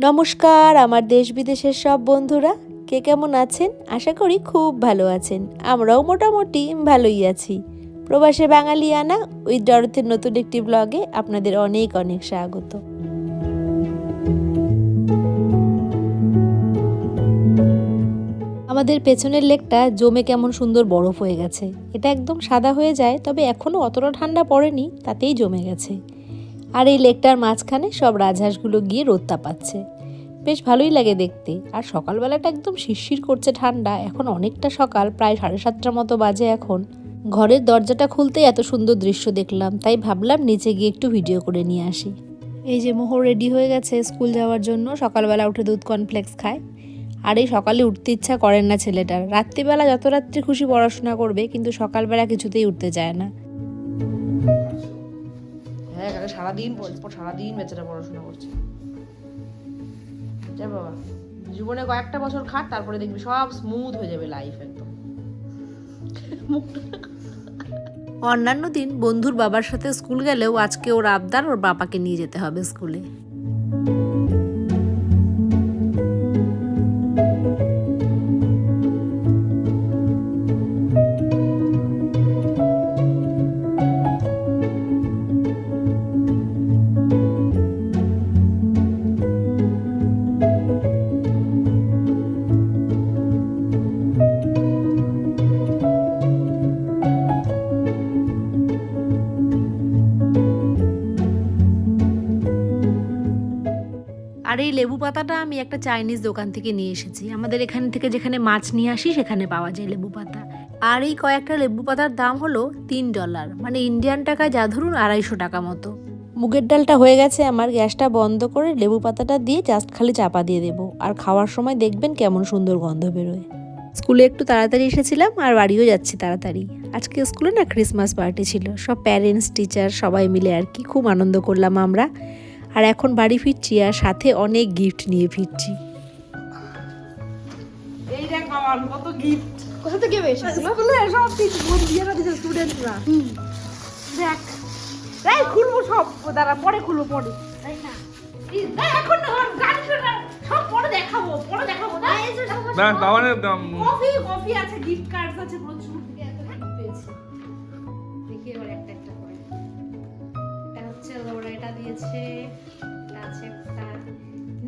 নমস্কার, আমার দেশ বিদেশের সব বন্ধুরা। কে কেমন আছেন? আশা করি খুব ভালো আছেন। আমরাও মোটামুটি ভালোই আছি। প্রবাসে বাঙালি আনা উইথ ডরথের নতুন একটি ব্লগে আপনাদের অনেক অনেক স্বাগত। আমাদের পেছনের লেকটা জমে কেমন সুন্দর বরফ হয়ে গেছে। এটা একদম সাদা হয়ে যায়, তবে এখনও অতটা ঠান্ডা পড়েনি, তাতেই জমে গেছে। আর এই লেকটার মাঝখানে সব রাজহাঁসগুলো গিয়ে রোদ তাপাচ্ছে। বেশ ভালোই লাগে দেখতে। আর সকালবেলাটা একদম শিরশির করছে ঠান্ডা। এখন অনেকটা সকাল, প্রায় সাড়ে সাতটার মতো বাজে এখন। ঘরের দরজাটা খুলতেই এত সুন্দর দৃশ্য দেখলাম, তাই ভাবলাম নিচে গিয়ে একটু ভিডিও করে নিয়ে আসি। এই যে মোহর রেডি হয়ে গেছে স্কুল যাওয়ার জন্য, সকালবেলা উঠে দুধ কর্নফ্লেক্স খায়। আর এই সকালে উঠতে ইচ্ছা করেন না ছেলেটার। রাত্রিবেলা যত রাত্রি খুশি পড়াশোনা করবে, কিন্তু সকালবেলা কিছুতেই উঠতে চায় না। হ্যাঁ আগে সারাদিন সারাদিন বেচারা পড়াশোনা করছে। যা বাবা, জীবনে কয়েকটা বছর খাট, তারপরে দেখবি সব স্মুথ হয়ে যাবে লাইফ একদম। অন্যান্য দিন বন্ধুর বাবার সাথে স্কুল গেলেও আজকে ওর আবদার ওর বাবাকে নিয়ে যেতে হবে স্কুলে। আর এই লেবু পাতাটা আমি একটা চাইনিজ দোকান থেকে নিয়ে এসেছি। আমাদের এখান থেকে যেখানে মাছ নিয়ে আসি, সেখানে পাওয়া যায় লেবু পাতা। আর এই কয়েকটা লেবু পাতার দাম হলো তিন ডলার। মানে ইন্ডিয়ান টাকায় যা ধরুন আড়াইশো টাকা মতো। মুগের ডালটা হয়ে গেছে আমার, গ্যাসটা বন্ধ করে লেবু পাতাটা দিয়ে জাস্ট খালি চাপা দিয়ে দেবো। আর খাওয়ার সময় দেখবেন কেমন সুন্দর গন্ধ বেরোয়। স্কুলে একটু তাড়াতাড়ি এসেছিলাম আর বাড়িও যাচ্ছি তাড়াতাড়ি। আজকে স্কুলে না ক্রিসমাস পার্টি ছিল। সব প্যারেন্টস টিচার সবাই মিলে আর কি খুব আনন্দ করলাম আমরা। আর এখন বাড়ি ফিরছি আর সাথে অনেক গিফট নিয়ে ফিরছি। এই দেখ আমার কত গিফট কোথা থেকে এসেছিল? স্কুলে সব কিছু বিয়েটা দিচ্ছে স্টুডেন্টরা দেখ এই খুলবো সব। দাঁড়া পরে খুলবো পরে। তাই না? এই, এই, এখন গান শোনা সব পরে দেখাবো পরে দেখাবো না কফি কফি আছে গিফট কার্ড আছে প্রচুর। দিয়েছে আছে একটা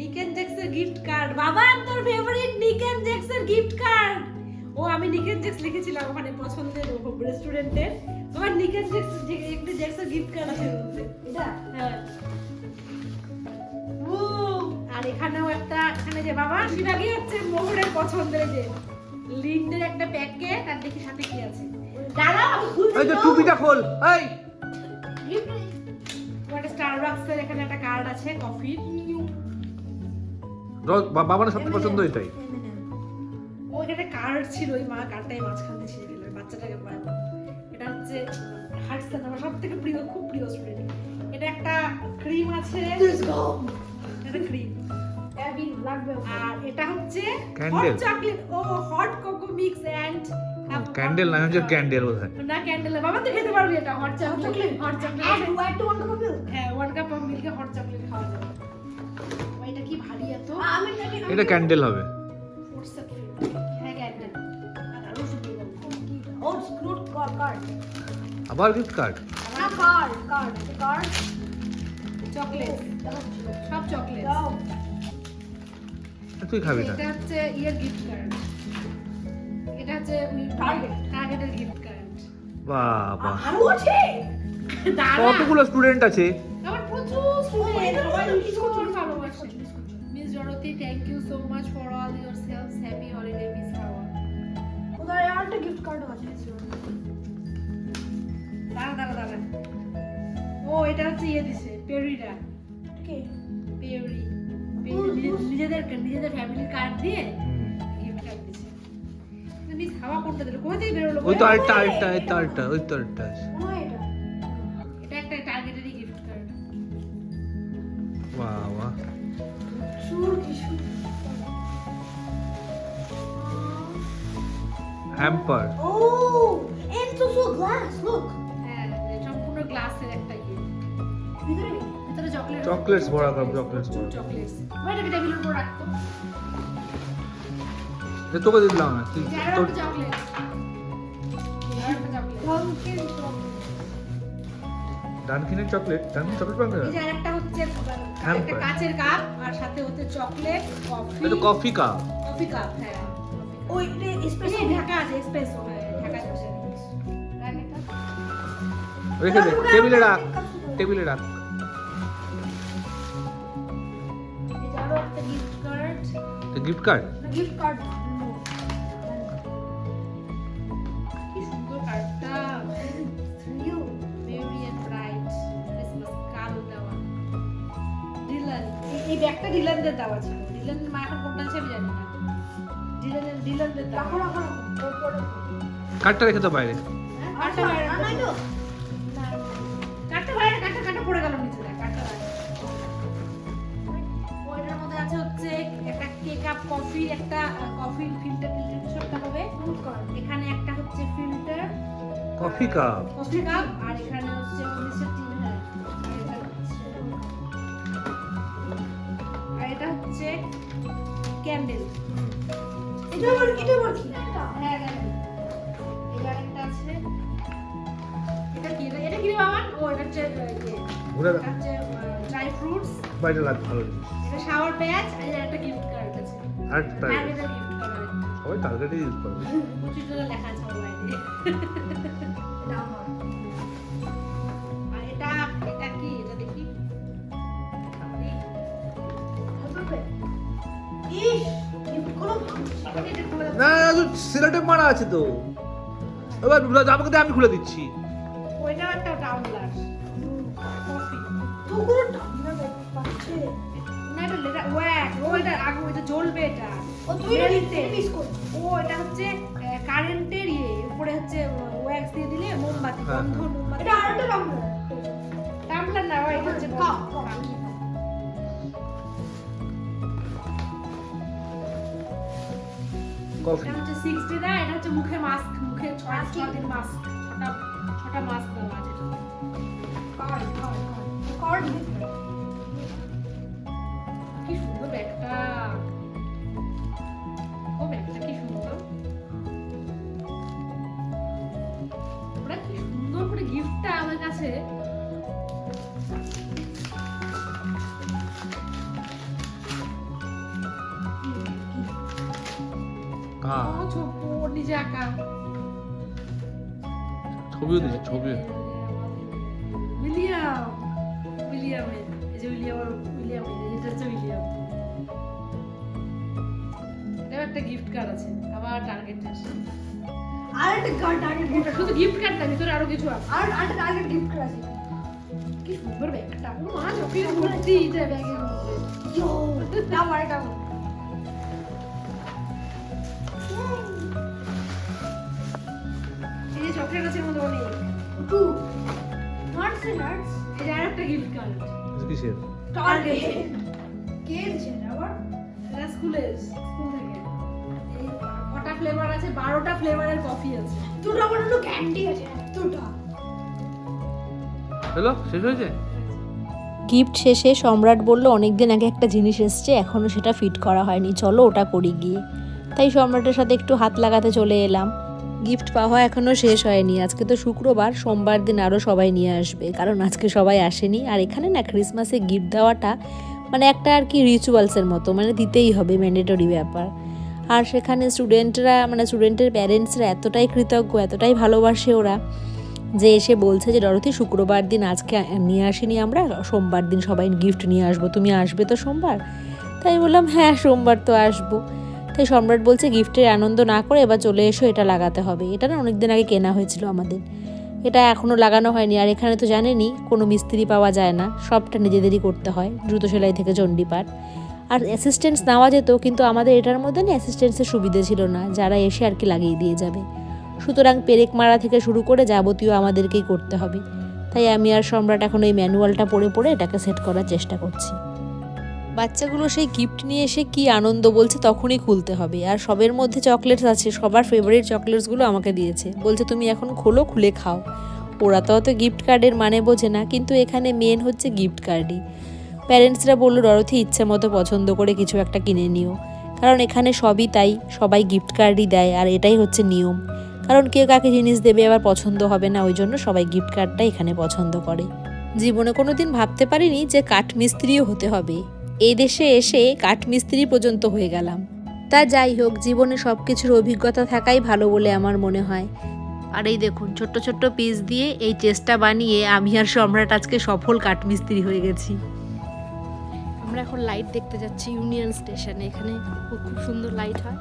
নিকেন জেক্সের গিফট কার্ড বাবা তোর ফেভারিট নিকেন জেক্সের গিফট কার্ড ও আমি নিকেন জেক্স লিখেছিলাম ওখানে পছন্দের রেস্টুরেন্টের তোমার নিকেন জেক্স একটা জেক্সের গিফট কার্ড আছে। এটা? হ্যাঁ। ও, আর এখানেও একটা এখানে যে বাবা সিনাকি হচ্ছে মোহরের পছন্দের যে লিন্ডের একটা প্যাকেট আর দেখি সাথে কি আছে। দাঁড়াও আমি যে টুপিটা খোল। এই! স্টারবাকসের এখানে একটা কার্ড আছে কফির বাবার সবচেয়ে পছন্দ এটাই। ও এখানে কার্ড ছিল ওই মা কার্ডটাই মাঝখান দিয়ে ছিঁড়ে দিল বাচ্চাটাকে এটা হচ্ছে হার্টসেন আমার সব থেকে প্রিয় খুব প্রিয় স্টুডেন্ট এটা একটা ক্রিম আছে। এটা ক্রিম লাগবে আর এটা হচ্ছে হট চকলেট ও হট কোকো ক্যান্ডেল না হচ্ছে ক্যান্ডেল বোধ হয় না ক্যান্ডেল বাবা তুই খেতে পারবি এটা হট চকলেট হট চকলেট আর হোয়াইট ওয়ান কাপ মিল্ক হ্যাঁ ওয়ান কাপ অফ মিল্কে হট চকলেট খাওয়া যাবে। এটা কি ভারী এত? আমি নাকি এটা ক্যান্ডেল হবে। হ্যাঁ আবার গিফট কার্ড না কার্ড কার্ড কার্ড চকলেট সব চকলেট তুই খাবি না এটা হচ্ছে ইয়ের গিফট কার্ড এটা হচ্ছে Target. টার্গেটের গিফট কার্ড বাবা। আরও আছে? দাঁড়া কতগুলো স্টুডেন্ট আছে? আমার প্রচুর স্টুডেন্ট এটা সবাই তো প্রচুর বিস্কুট, ভালোবাসে miss জনতি thank you so much for all your selves happy holiday miss হাওয়া ওদের আরেকটা গিফট কার্ড আছে দাঁড়া দাঁড়া দাঁড়া। ও এটা হচ্ছে ইয়ে দিছে পেরিরা কে? পেরি নিজেদের নিজেদের ফ্যামিলির কার্ড দিয়ে হাওয়া করতে দিল। কোথা থেকে বেরোলো ওই তো আরেকটা আরেকটা এই তো আরেকটা ওই তো আরেকটা আছে। এটা। এটা একটা টার্গেটেরই গিফট কার্ড বাবা সুর কি সুর hamper Oh, and it's also glass. Look. হ্যাঁ সম্পূর্ণ গ্লাসের একটা ইয়ে। ভিতরে ভিতরে চকলেট চকলেটস ভরা সব চকলেটস ভরা। চকলেটস এটাকে টেবিলের উপর রাখতো? তোকে দিলাম না তুই যে তোর একটা একটা. ডানকিনের চকলেট ডানকিন চকলেট পাবে এই যে আরেকটা হচ্ছে একটা কাচের কাপ আর সাথে হচ্ছে চকলেট কফি এটা কফি কাপ কফি কাপ হ্যাঁ। special. যে ঢাকা আছে এসপ্রেসো হ্যাঁ ঢাকা আছে রাখ রেখে দে টেবিলে রাখ টেবিলে রাখ। আরও একটা গিফট কার্ড গিফট কার্ড ডিলানদের দেওয়া ছিল। ডিলানের মা এখন কোনটা আছে আমি জানি না। ডিলানের ডিলানদের দেওয়া। রাখো রাখো রাখো। তো বাইরে। হ্যাঁ, কার্ডটা বাইরে না, নাই তো? না, কার্ডটা বাইরে কার্ডটা কার্ডটা পড়ে গেল নিচে বাইরে। ওইটার মধ্যে আছে হচ্ছে একটা কেক আপ কফি একটা কফি ফিল্টার একটা হবে। এখানে একটা হচ্ছে filter coffee cup coffee cup আর এখানে হচ্ছে মিস্টার হচ্ছে এটা ক্যান্ডেল এটা আবার এটা আবার কি? হ্যাঁ ক্যান্ডেল এই আরেকটা আছে। এটা কি? এটা- এটা কি ও এটা হচ্ছে ইয়ে। ঘুরে এটা হচ্ছে ড্রাই ফ্রুটস বাইরে লাগ ভালো এটা শাওয়ার প্যাচ আর এটা একটা গিফট কার্ড আছে। আর হ্যাঁ এটা গিফট কার্ড সবাই টার্গেটে ইউজ করবে জন্য লেখা আছে বাইরে সিলেটে মারা আছে তো। এবার আমাকে দে, আমি খুলে দিচ্ছি। একটা পাচ্ছে। না এটা লেটা ওয়াক ও এটা আগে ওইটা জ্বলবে এটা। ও, তুই মিস- ও এটা হচ্ছে কারেন্টের ইয়ে। উপরে হচ্ছে ওয়্যাক্স দিয়ে দিলে মোমবাতি হ্যাঁ, বন্ধ হ্যাঁ। মোমবাতি এটা আরেকটা টাম্বলার। টাম্বলার না এটা হচ্ছে কাপ, এটা হচ্ছে সিক্সটি না? এটা হচ্ছে মুখে মাস্ক মুখে ছয় ছয় দিন মাস্ক ছটা ছটা মাস্ক দেওয়া আছে. কি সুন্দর ব্যাগটা। ও ব্যাগটা কি সুন্দর। ওরা কি সুন্দর করে গিফটটা আমার কাছে। হ্যাঁ ও ছোট ওর নিজে আঁকা ছবিও দিয়েছে ছবিও। উইলিয়াম উইলিয়ামের এই যে উইলিয়াম উইলিয়ামের এটা হচ্ছে উইলিয়াম। একটা গিফট কার্ড আছে আবার টার্গেটের আরেকটা card, target gift card. শুধু গিফট কার্ড না ভিতরে আরও কিছু আছে। আর আরেকটা target gift card আছে। কি সুন্দর ব্যাগটা ও মা চোখের ভর্তি এটা ব্যাগের মধ্যে। দাও আরেকটা। দাও। এর মধ্যে অনেক Two. Nuts and nuts. এই যে আরেকটা গিফট কার্ড এটা কিসের? Target. কে এটা আবার? এটা স্কুলের স্কুল থেকে। এই কটা ফ্লেভার আছে? বারোটা ফ্লেভারের কফি আছে। দুটো আবার দুটো ক্যান্ডি আছে। দুটো। হ্যালো শেষ হয়েছে? গিফট শেষে সম্রাট বলল অনেকদিন আগে একটা জিনিস এসছে এখনও সেটা ফিট করা হয়নি। চলো ওটা করি গিয়ে। তাই সম্রাটের সাথে একটু হাত লাগাতে চলে এলাম। গিফট পাওয়া এখনও শেষ হয়নি। আজকে তো শুক্রবার, সোমবার দিন আরও সবাই নিয়ে আসবে। কারণ আজকে সবাই আসেনি। আর এখানে না ক্রিসমাসে গিফট দেওয়াটা মানে একটা আর কি রিচুয়ালসের মতো মানে দিতেই হবে ম্যান্ডেটরি ব্যাপার। আর সেখানে স্টুডেন্টরা মানে স্টুডেন্টের প্যারেন্টসরা এতটাই কৃতজ্ঞ, এতটাই ভালোবাসে ওরা যে এসে বলছে যে, ডরথি, শুক্রবার দিন আজকে নিয়ে আসিনি আমরা, সোমবার দিন সবাই গিফট নিয়ে আসব। তুমি আসবে তো সোমবার? তাই বললাম হ্যাঁ সোমবার তো আসব। তাই সম্রাট বলছে গিফটের আনন্দ না করে এবার চলে এসো, এটা লাগাতে হবে। এটা না অনেকদিন আগে কেনা হয়েছিল আমাদের। এটা এখনও লাগানো হয়নি, আর এখানে তো জানেনই, কোনো মিস্ত্রি পাওয়া যায় না, সবটা নিজেদেরই করতে হয় দ্রুত সেলাই থেকে চণ্ডীপাঠ। আর অ্যাসিস্ট্যান্স নেওয়া যেত, কিন্তু আমাদের এটার মধ্যে না অ্যাসিস্ট্যান্সের সুবিধে ছিল না, যারা এসে আর কি লাগিয়ে দিয়ে যাবে। সুতরাং পেরেক মারা থেকে শুরু করে যাবতীয় আমাদেরকেই করতে হবে। তাই আমি আর সম্রাট এখন এই ম্যানুয়ালটা পড়ে পড়ে এটাকে সেট করার চেষ্টা করছি। বাচ্চাগুলো সেই গিফট নিয়ে এসে কি আনন্দ বলছে তখনই খুলতে হবে। আর সবের মধ্যে চকলেটস আছে, সবার ফেভারিট চকলেটসগুলো আমাকে দিয়েছে। বলছে, তুমি এখন খোলো, খুলে খাও। ওরা তো অত গিফট কার্ডের মানে বোঝে না, কিন্তু এখানে মেন হচ্ছে গিফট কার্ডই প্যারেন্টসরা বলল, ডরথি, ইচ্ছে মতো পছন্দ করে কিছু একটা কিনে নিও। কারণ এখানে সবই তাই, সবাই গিফট কার্ডই দেয়, আর এটাই হচ্ছে নিয়ম। কারণ কেউ কাকে জিনিস দেবে আবার পছন্দ হবে না, ওই জন্য সবাই গিফট কার্ডটা এখানে পছন্দ করে। জীবনে কোনো দিন ভাবতে পারিনি যে কাঠমিস্ত্রিও হতে হবে। এই দেশে এসে কাঠমিস্ত্রি পর্যন্ত হয়ে গেলাম। তা যাই হোক জীবনে সব কিছুর অভিজ্ঞতা থাকাই ভালো বলে আমার মনে হয়। আর এই দেখুন ছোট্ট ছোট্ট পিস দিয়ে এই চেষ্টা বানিয়ে আমি আর সম্রাট আজকে সফল কাঠমিস্ত্রি হয়ে গেছি। আমরা এখন লাইট দেখতে যাচ্ছি ইউনিয়ন স্টেশনে এখানে খুব খুব সুন্দর লাইট হয়।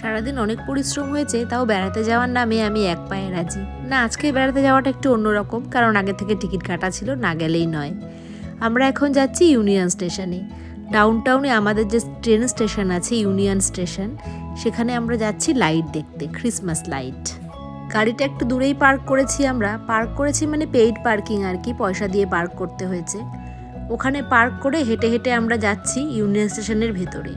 সারাদিন অনেক পরিশ্রম হয়েছে তাও বেড়াতে যাওয়ার নামে আমি এক পায়ে রাজি। না আজকে বেড়াতে যাওয়াটা একটু অন্যরকম কারণ আগে থেকে টিকিট কাটা ছিল না গেলেই নয়। আমরা এখন যাচ্ছি ইউনিয়ন স্টেশনে। ডাউন টাউনে আমাদের যে ট্রেন স্টেশন আছে ইউনিয়ন স্টেশন, সেখানে আমরা যাচ্ছি লাইট দেখতে ক্রিসমাস লাইট গাড়িটা একটু দূরেই পার্ক করেছি আমরা। পার্ক করেছি মানে পেইড পার্কিং আর কি, পয়সা দিয়ে পার্ক করতে হয়েছে। ওখানে পার্ক করে হেঁটে হেঁটে আমরা যাচ্ছি ইউনিয়ন স্টেশনের ভেতরে।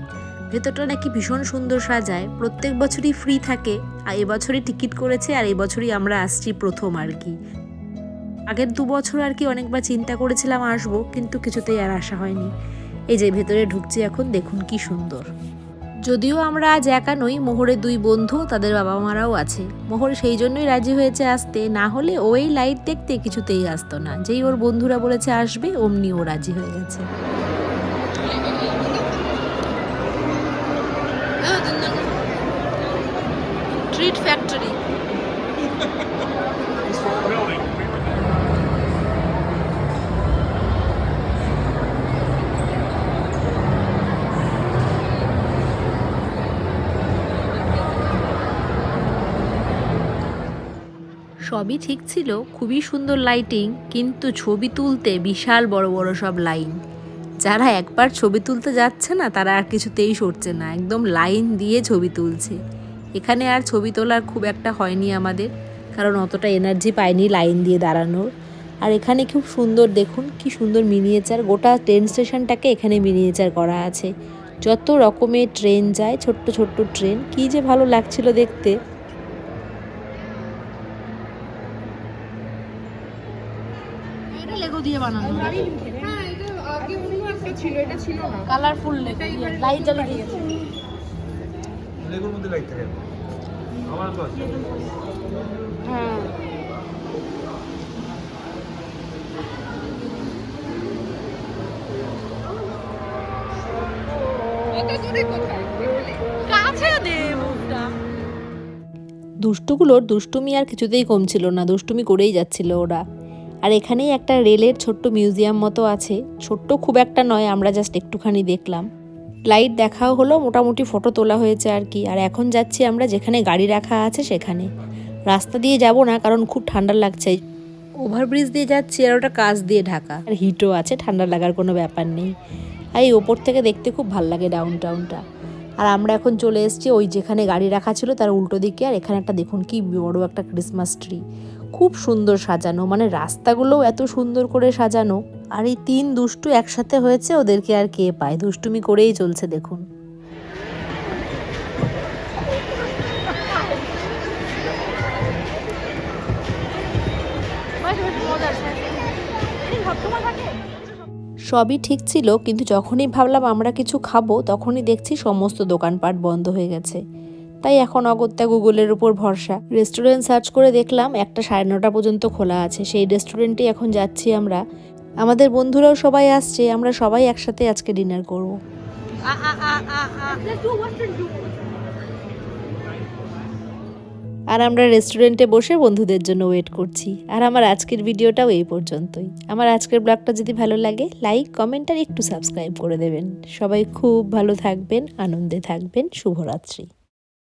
ভেতরটা নাকি ভীষণ সুন্দর সাজায়। প্রত্যেক বছরই ফ্রি থাকে। আর এবছরই টিকিট করেছে আর এবছরই আমরা আসছি প্রথম আর কি। আগের দু বছর আর কি অনেকবার চিন্তা করেছিলাম আসব, কিন্তু কিছুতেই আর আসা হয়নি। এই যে ভেতরে ঢুকছি এখন, দেখুন কি সুন্দর। যদিও আমরা আজ একা নই, মোহরের দুই বন্ধু, তাদের বাবা মারাও আছে। মোহর সেই জন্যই রাজি হয়েছে আসতে, না হলে ওই লাইট দেখতে কিছুতেই আসতো না। যেই ওর বন্ধুরা বলেছে আসবে, অমনি ও রাজি হয়ে গেছে। সবই ঠিক ছিল, খুবই সুন্দর লাইটিং কিন্তু ছবি তুলতে বিশাল বড় বড় সব লাইন যারা একবার ছবি তুলতে যাচ্ছে না, তারা আর কিছুতেই সরছে না, একদম লাইন দিয়ে ছবি তুলছে। এখানে আর ছবি তোলার খুব একটা হয়নি আমাদের, কারণ অতটা এনার্জি পাইনি লাইন দিয়ে দাঁড়ানোর। আর এখানে খুব সুন্দর, দেখুন কি সুন্দর মিনিয়েচার গোটা ট্রেন স্টেশনটাকে এখানে মিনিয়েচার করা আছে। যত রকমের ট্রেন যায়, ছোট্ট ছোট্ট ট্রেন কি যে ভালো লাগছিল দেখতে এটা লেগো দিয়ে বানানো। হ্যাঁ এটা আগে অন্য একটা ছিল এটা ছিল না। কালারফুল লাইট জ্বালিয়ে দিয়েছে লেগুর মধ্যে লাইট থাকে। আমার হ্যাঁ। কাছে দে মুখটা। দুষ্টুগুলোর দুষ্টুমি আর কিছুতেই কমছিল না দুষ্টুমি করেই যাচ্ছিল ওরা। আর এখানেই একটা রেলের ছোট্ট মিউজিয়াম মতো আছে। ছোট্ট খুব একটা নয়, আমরা জাস্ট একটুখানি দেখলাম। লাইট দেখাও হলো, মোটামুটি ফটো তোলা হয়েছে আর কি। আর এখন যাচ্ছি আমরা যেখানে গাড়ি রাখা আছে সেখানে। রাস্তা দিয়ে যাব না, কারণ খুব ঠান্ডা লাগছে। ওভারব্রিজ দিয়ে যাচ্ছি আর ওটা কাজ দিয়ে ঢাকা। আর হিটও আছে, ঠান্ডা লাগার কোনো ব্যাপার নেই। আর এই ওপর থেকে দেখতে খুব ভালো লাগে ডাউন টাউনটা আর আমরা এখন চলে এসেছি ওই যেখানে গাড়ি রাখা ছিল, তার উল্টো দিকে। আর এখানে একটা দেখুন কি বড় একটা ক্রিসমাস ট্রি খুব সুন্দর সাজানো। মানে রাস্তাগুলোও এত সুন্দর করে সাজানো। আর এই তিন দুষ্টু একসাথে হয়েছে, ওদেরকে আর কে পায়? দুষ্টুমি করেই চলছে, দেখুন। সবই ঠিক ছিল, কিন্তু যখনই ভাবলাম আমরা কিছু খাব, তখনই দেখছি সমস্ত দোকানপাট বন্ধ হয়ে গেছে। তাই এখন অগত্যা গুগলের উপর ভরসা। রেস্টুরেন্ট সার্চ করে দেখলাম একটা সাড়ে নটা পর্যন্ত খোলা আছে। সেই রেস্টুরেন্টে এখন যাচ্ছি আমরা। আমাদের বন্ধুরাও সবাই আসছে, আমরা সবাই একসাথে আজকে ডিনার করব. আর আমরা রেস্টুরেন্টে বসে বন্ধুদের জন্য ওয়েট করছি। আর আমার আজকের ভিডিওটাও এই পর্যন্তই। আমার আজকের ব্লগটা যদি ভালো লাগে, লাইক, কমেন্ট আর একটু সাবস্ক্রাইব করে দেবেন। সবাই খুব ভালো থাকবেন, আনন্দে থাকবেন। শুভরাত্রি।